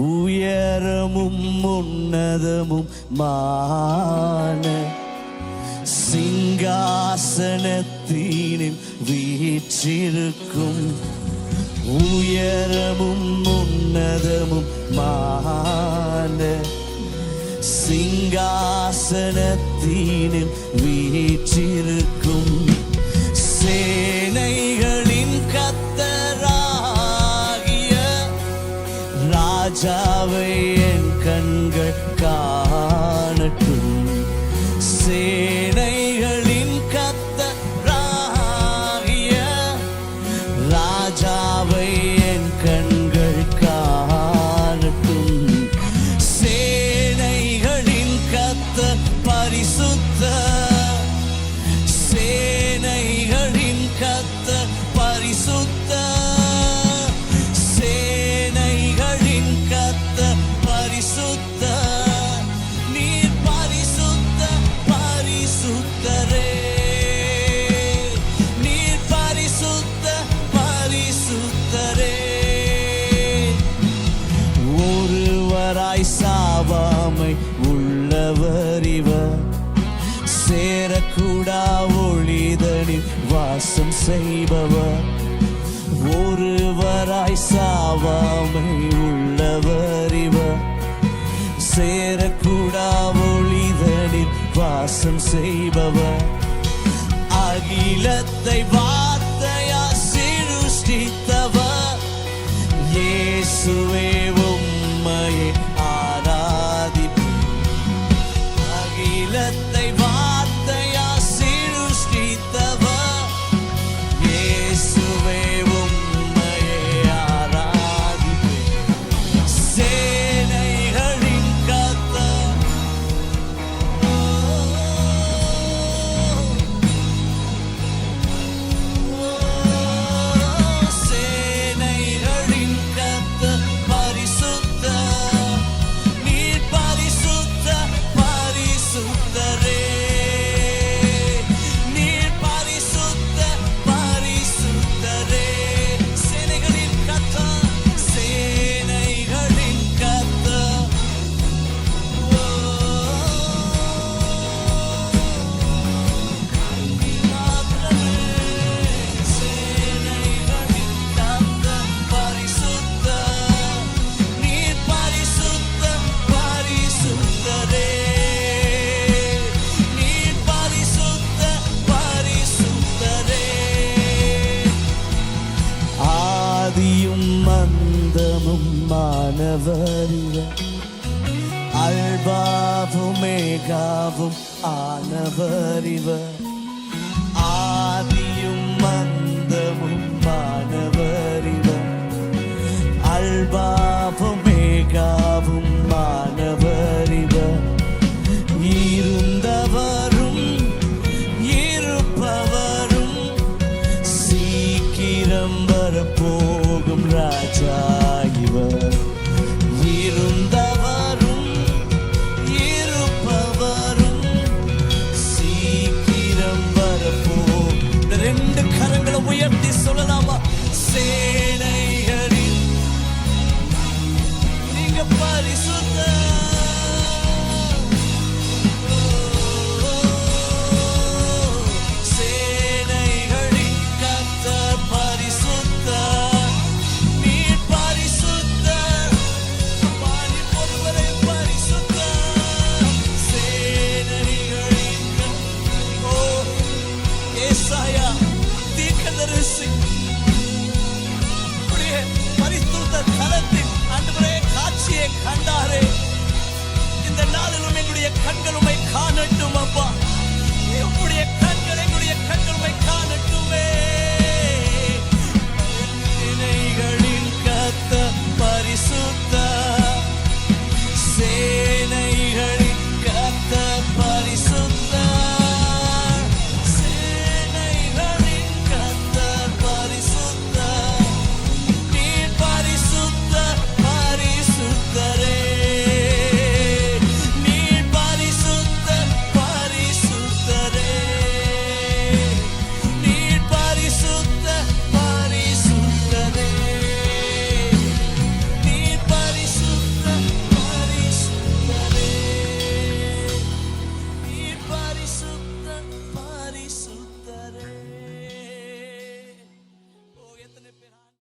உயரமும் உன்னதமும் மான சிங்காசனத்தீனில் வீற்றிருக்கும் உயரமும் உன்னதமும் மான சிங்காசனத்தீனில் வீற்றிருக்கும் Javier. ஒருவராய் சாவாமை உள்ளவரிவர் சேரக்கூடா ஒளிதனில் வாசம் செய்பவர். ஒருவராய் சாவாமை உள்ளவரிவர் சேரக்கூடா ஒளிதனில் வாசம் செய்பவர். அகிலத்தை வார்த்தையா சிருஷ்டித்தவர். இயேசுவே மாணவரிவர் அல்பாவும் மேகாவும் ஆனவர்